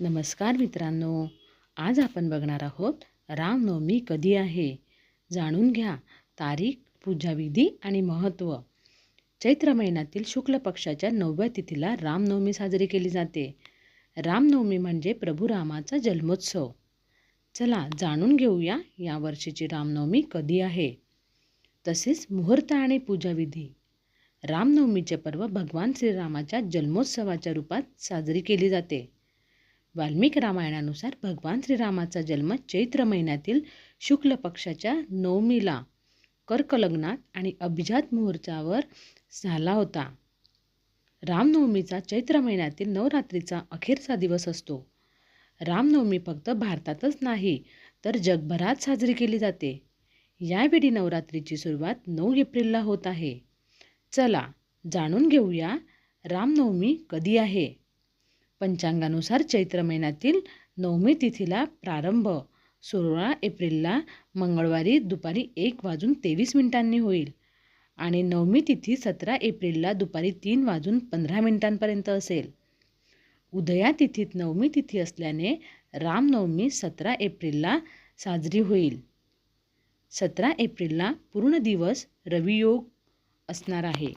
नमस्कार मित्रांनो. आज आपण बघणार आहोत रामनवमी कधी आहे? जाणून घ्या. तारीख पूजाविधी आणि महत्त्व चैत्र महिन्यातील शुक्ल पक्षाच्या नवव्या तिथीला रामनवमी साजरी केली जाते. रामनवमी म्हणजे प्रभू रामाचा जन्मोत्सव. चला जाणून घेऊया या वर्षीची रामनवमी कधी आहे? तसेच मुहूर्त आणि पूजाविधी. रामनवमीचे पर्व भगवान श्रीरामाच्या जन्मोत्सवाच्या रूपात साजरी केली जाते. वाल्मिक रामायणानुसार भगवान श्रीरामाचा जन्म चैत्र महिन्यातील शुक्ल पक्षाच्या नवमीला कर्कलग्नात आणि अभिजात मुहूर्तावर झाला होता. रामनवमीचा चैत्र महिन्यातील नवरात्रीचा अखेरचा दिवस असतो. रामनवमी फक्त भारतातच नाही तर जगभरात साजरी केली जाते. यावेळी नवरात्रीची सुरुवात नऊ एप्रिलला होत आहे. चला जाणून घेऊया रामनवमी कधी आहे. पंचांगानुसार चैत्र महिन्यातील नवमी तिथीला प्रारंभ. सोळा एप्रिलला मंगळवारी दुपारी एक वाजून तेवीस मिनिटांनी होईल आणि नवमी तिथी सतरा एप्रिलला दुपारी तीन वाजून पंधरा मिनिटांपर्यंत असेल. उदया तिथीत नवमी तिथी असल्याने रामनवमी सतरा एप्रिलला साजरी होईल. सतरा एप्रिलला पूर्ण दिवस रवियोग असणार आहे.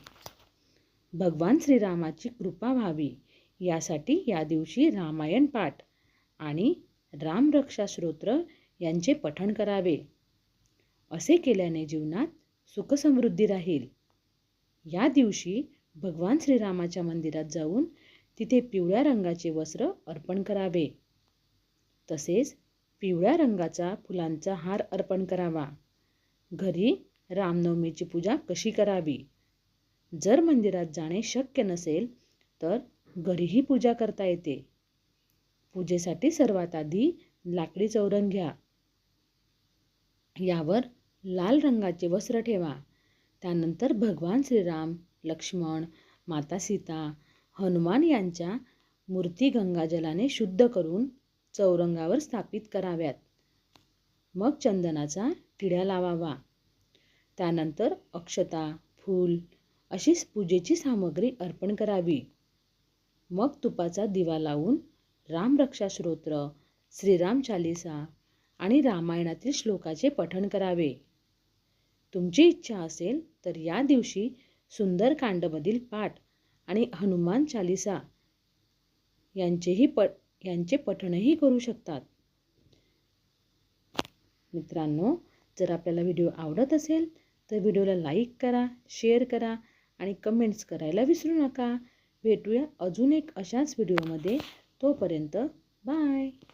भगवान श्रीरामाची कृपा व्हावी. यासाठी या दिवशी रामायण पाठ आणि रामरक्षा स्तोत्र यांचे पठण करावे. असे केल्याने जीवनात सुखसमृद्धी राहील. या दिवशी भगवान श्रीरामाच्या मंदिरात जाऊन तिथे पिवळ्या रंगाचे वस्त्र अर्पण करावे. तसेच पिवळ्या रंगाचा फुलांचा हार अर्पण करावा. घरी रामनवमीची पूजा कशी करावी? जर मंदिरात जाणे शक्य नसेल तर घरीही पूजा करता येते. पूजेसाठी सर्वात आधी लाकडी चौरंग घ्या. यावर लाल रंगाचे वस्त्र ठेवा. त्यानंतर भगवान श्रीराम लक्ष्मण माता सीता हनुमान यांच्या मूर्ती गंगाजलाने शुद्ध करून चौरंगावर स्थापित कराव्यात. मग चंदनाचा टिड्या लावावा. त्यानंतर अक्षता फूल अशीच पूजेची सामग्री अर्पण करावी. मग तुपाचा दिवा लावून रामरक्षा श्रोत्र श्रीराम चालिसा आणि रामायणातील श्लोकाचे पठण करावे. तुमची इच्छा असेल तर या दिवशी सुंदरकांडमधील पाठ आणि हनुमान चालिसा यांचेही प यांचे पठणही करू शकतात. मित्रांनो जर आपल्याला व्हिडिओ आवडत असेल तर व्हिडिओला लाईक करा शेअर करा आणि कमेंट्स करायला विसरू नका. भेटूया अजून एक अशाच व्हिडिओमध्ये तोपर्यंत बाय